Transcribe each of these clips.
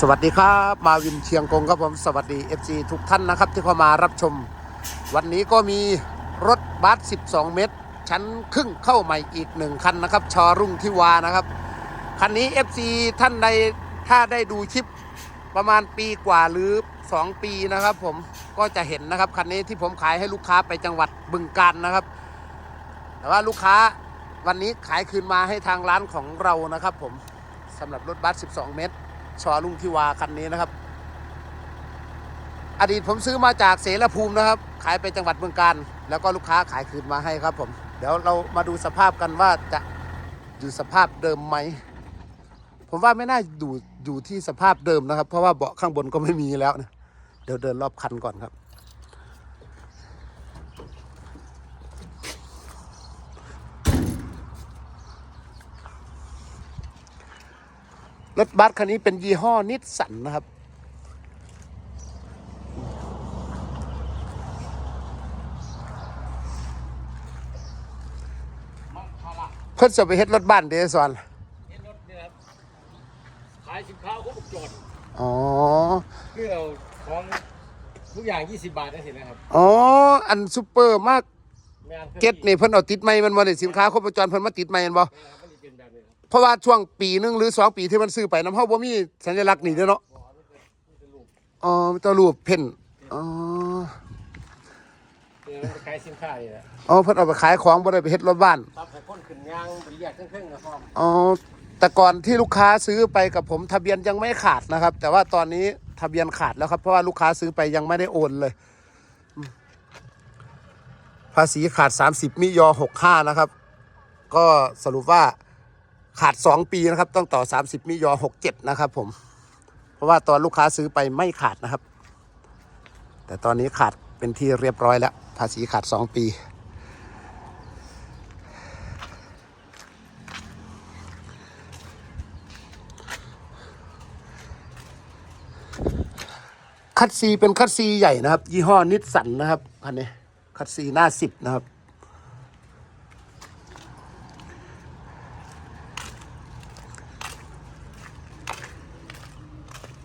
สวัสดีครับมาวินเชียงกงครับผมสวัสดี FC ทุกท่านนะครับที่เข้ามารับชม วันนี้ก็มีรถบัส 12 เมตร ชั้นครึ่งเข้าใหม่อีกหนึ่งคันนะครับ ชอรุ่งที่วานะครับ คันนี้ FC ท่านใดถ้าได้ดูคลิปประมาณปีกว่าหรือ 2 ปีนะครับผมก็จะเห็นนะครับ คันนี้ที่ผมขายให้ลูกค้าไปจังหวัดบึงกาฬนะครับ แต่ว่าลูกค้าวันนี้ขายคืนมาให้ทางร้านของเรานะครับ ผมสำหรับรถบัส 12 เมตร ชอลุ่งทิวาคันนี้นะครับ อดีตผมซื้อมาจากเสรภูมินะครับ ขายไปจังหวัดเมืองการแล้วก็ลูกค้าขายคืนมาให้ครับผม เดี๋ยวเรามาดูสภาพกันว่าจะอยู่สภาพเดิมไหม ผมว่าไม่น่าดูอยู่ที่สภาพเดิมนะครับ เพราะว่าเบาะข้างบนก็ไม่มีแล้วนะเดี๋ยวเดินรอบคันก่อนครับ รถบัสคันนี้เป็นยี่ห้อนิสสันนะครับ เพิ่นจะไปเฮ็ดรถบ้านเดซอนเห็นรถเนี่ยครับขายสินค้าครบวงจรอ๋อ คือเราของทุกอย่าง 20 บาทได้สินะครับอ๋อ อันซูเปอร์มากแม่นเก็ตนี่เพิ่นเอาติดไม้มันบ่ได้สินค้าครบวงจรเพิ่นมาติดไม้มันบ่แม่นครับมันจะเป็นแบบนี้ครับ เพราะว่าช่วงปีหนึงหรือสองปีที่มันซื้อไปน้ำเฮาบ่มีสัญลักษณ์นี่เด้อเนาะบ่มันเป็นมันเป็นรูปอ๋อมีแตัวรูปเพ่นอ๋อเนี่ยมันขายสินค้านี่แหละอ๋อเพิ่นเอาไปขายของบ่ได้ไปเฮ็ดรถบ้านตับให้คนขึ้นยางไปเรียกเครื่องๆนะพ่อมอ๋อแต่ก่อนที่ลูกค้าซื้อไปกับผมทะเบียนยังไม่ขาดนะครับ แต่ว่าตอนนี้ทะเบียนขาดแล้วครับ เพราะว่าลูกค้าซื้อไปยังไม่ได้โอนเลยอืมภาษีขาด 30มิยอ65นะครับ ก็สรุปว่า ขาด 2 ปีนะครับ ต้องต่อ 30 มิยอ67 นะครับผม เพราะว่าตอนลูกค้าซื้อไปไม่ขาดนะครับ แต่ตอนนี้ขาดเป็นที่เรียบร้อยแล้ว ภาษีขาด 2 ปีคัตซีเป็นคัตซีใหญ่นะครับ ยี่ห้อนิสสันนะครับคันนี้คัตซีหน้าสิบนะครับ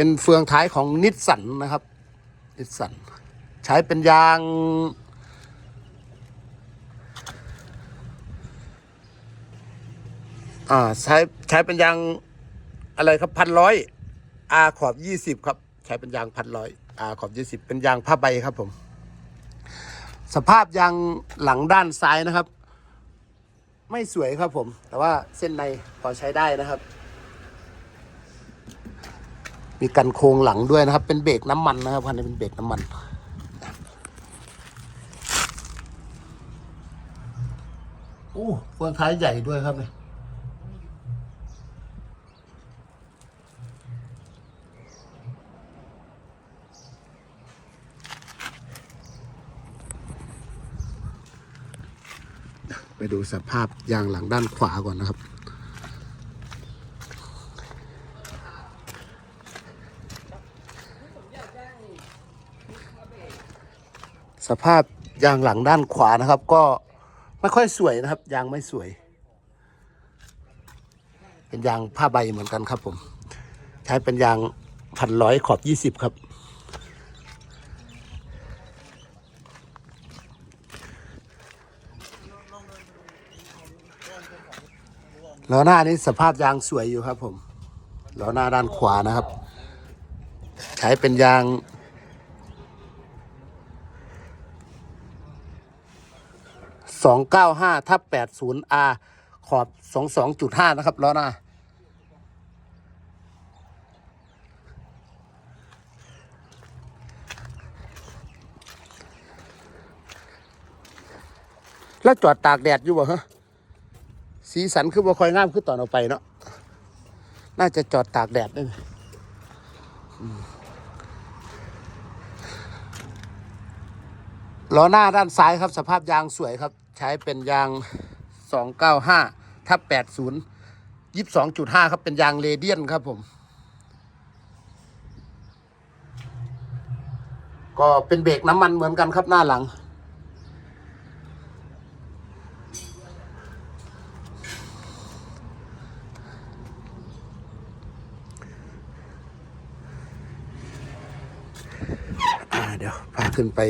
เป็นเฟืองท้ายของนิสสันนะครับ นิสสัน ใช้เป็นยางอ่าใช้ใช้เป็นยางอะไรครับพันร้อยอาขอบยี่สิบครับ ใช้เป็นยางพันร้อยอาขอบยี่สิบเป็นยางผ้าใบครับผม สภาพยางหลังด้านซ้ายนะครับ ไม่สวยครับผม แต่ว่าเส้นในพอใช้ได้นะครับ มีกันโครงหลังด้วยนะครับ เป็นเบรกน้ำมันนะครับคันนี้เป็นเบรกน้ำมันโอ้เฟืองท้ายใหญ่ด้วยครับเนี่ยไปดูสภาพยางหลังด้านขวาก่อนนะครับ สภาพยางหลังด้านขวานะครับ ก็ไม่ค่อยสวยนะครับ ยางไม่สวย เป็นยางผ้าใบเหมือนกันครับผม ใช้เป็นยางพันร้อยขอบยี่สิบครับ ล้อหน้านี้สภาพยางสวยอยู่ครับผม ล้อหน้าด้านขวานะครับ ใช้เป็นยาง สองเก้าห้าทับแปดศูนย์อาขอบสองสองจุดห้านะครับล้อหน้าแล้วจอดตากแดดอยู่บ่ฮะสีสันคือบ่ค่อยงามคือตอนเอาไปเนาะน่าจะจอดตากแดดด้วยนะอืมล้อหน้าด้านซ้ายครับ สภาพยางสวยครับ ใช้เป็นยาง 295ทับ80 22.5 ครับเป็นยางเรเดียนครับผม ก็เป็นเบรกน้ำมันเหมือนกันครับหน้าหลัง เดี๋ยวพาขึ้นไป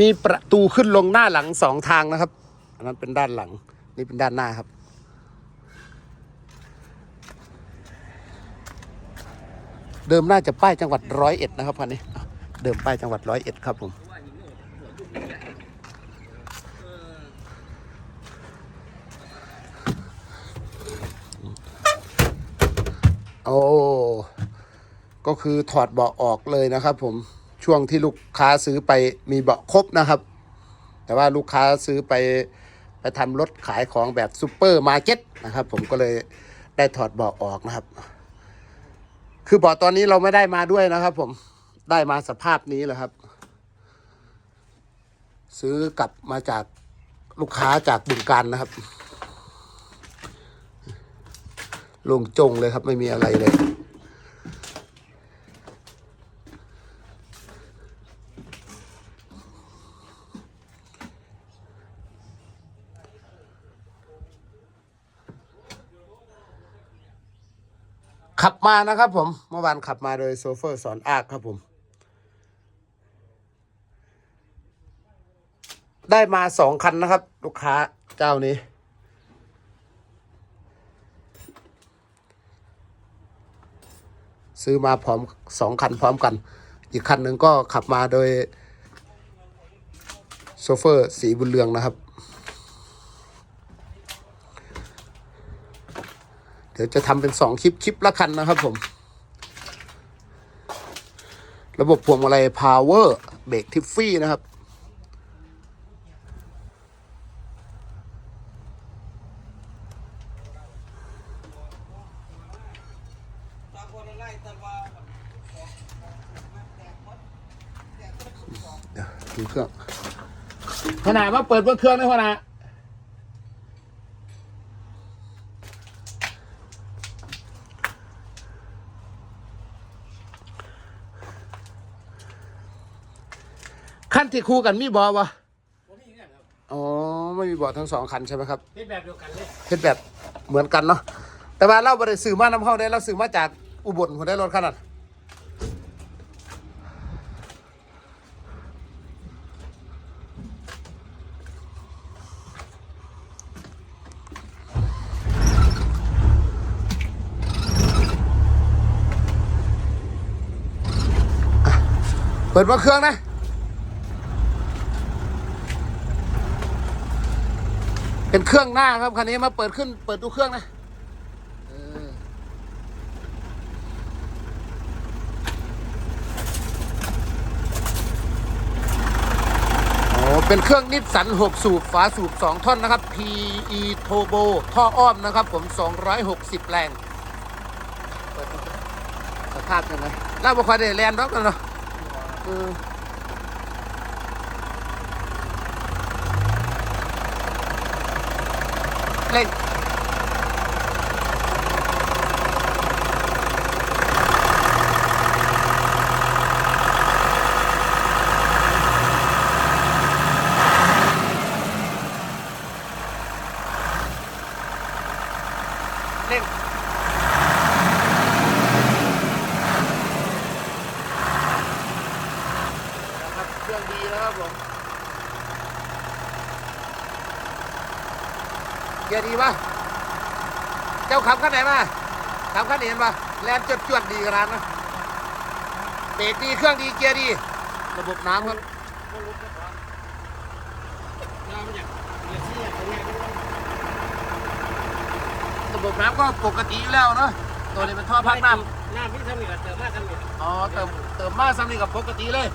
มีประตูขึ้นลงหน้าหลังสองทางนะครับ อันนั้นเป็นด้านหลัง นี่เป็นด้านหน้าครับ เดิมน่าจะป้ายจังหวัดร้อยเอ็ดนะครับคันนี้ เดิมป้ายจังหวัดร้อยเอ็ดครับผมโอ้ก็คือถอดเบาะออกเลยนะครับผมช่วงที่ลูกค้าซื้อไปมีเบาะครบนะครับ แต่ว่าลูกค้าซื้อไป ไปทำรถขายของแบบซูเปอร์มาร์เก็ตนะครับ ผมก็เลยได้ถอดเบาะออกนะครับ คือเบาะตอนนี้เราไม่ได้มาด้วยนะครับ ผมได้มาสภาพนี้แหละครับ ซื้อกลับมาจากลูกค้าจากบึงการนะครับลงจงเลยครับไม่มีอะไรเลย ขับมานะครับผม เมื่อวานขับมาโดยโซเฟอร์สอนอากครับผม ได้มาสองคันนะครับ ลูกค้าเจ้านี้ ซื้อมาพร้อมสองคันพร้อมกัน อีกคันหนึ่งก็ขับมาโดยโซเฟอร์สีบุญเรืองนะครับ เดี๋ยวจะทำเป็นสองคลิปคลิปละคันนะครับผม ระบบพวงมาลัย power เบรกทิฟฟี่นะครับดูเครื่องขนาดว่าเปิดเบิ้งเครื่องได้ขนาด ที่คู่กันมีบอวะผมมีเงินครับอ๋อไม่มีบอทั้งสองคันใช่ไหมครับเป็นแบบเดียวกันเลยเฮ็ดแบบเหมือนกันเนาะแต่ว่าเราบริสื่อมาน้ำเข้าได้เราสื่อมาจากอุบลคนได้รถขนาดเปิดมาเครื่องนะ เป็นเครื่องหน้าครับคันนี้มาเปิดขึ้นเปิดดูเครื่องนะเออโอ้เป็นเครื่องนิสสัน 6 สูบฝาสูบ 2 ท่อนนะครับ PE Turbo ท่ออ้อมนะครับผม 260 แรงเปิดดูสภาพยังไงล่าบุคคลได้แลนด์ร็อกแล้วเนาะ เออเร่ง เร่งนะครับเครื่องดีแล้วครับผมเกียร์ดีปะเจ้าขับขั้นไหนมาขับขั้นไหนเห็นปะแลนจดจวดดีขนาดนะเบรกดีเครื่องดีเกียร์ดี ระบบน้ำครับก็รู้ก็พอน้ำอย่างเดี๋ยวที่อย่างนี้ระบบน้ำก็ปกติอยู่แล้วเนาะตัวนี้เป็นท่อพักน้น้ำพี่ทำนี่ก็เติมมาทำนี่ำอ๋อเติมเติมมาซ้ำนี่กับปกติเลย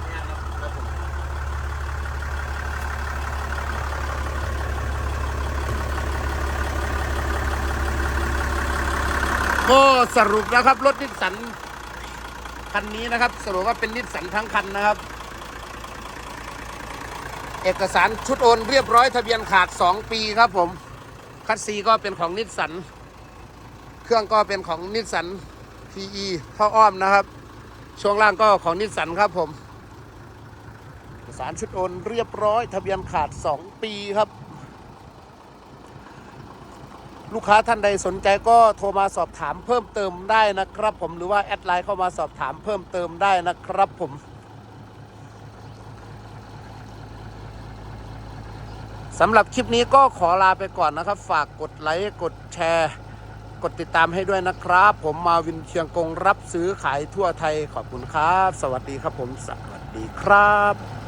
ก็สรุปแล้วครับ รถนิสสันคันนี้นะครับ สรุปว่าเป็นนิสสันทั้งคันนะครับ เอกสารชุดโอนเรียบร้อยทะเบียนขาด 2 ปีครับผม คัสซีก็เป็นของนิสสัน เครื่องก็เป็นของนิสสัน PE ท่ออ้อมนะครับ ช่วงล่างก็ของนิสสันครับผม เอกสารชุดโอนเรียบร้อย ทะเบียนขาด 2 ปีครับ ลูกค้าท่านใดสนใจก็โทรมาสอบถามเพิ่มเติมได้นะครับ ผมหรือว่าแอดไลน์เข้ามาสอบถามเพิ่มเติมได้นะครับผม สำหรับคลิปนี้ก็ขอลาไปก่อนนะครับ ฝากกดไลค์กดแชร์ กดติดตามให้ด้วยนะครับ ผมมาวินเชียงกงรับซื้อขายทั่วไทยขอบคุณครับ สวัสดีครับผมสวัสดีครับ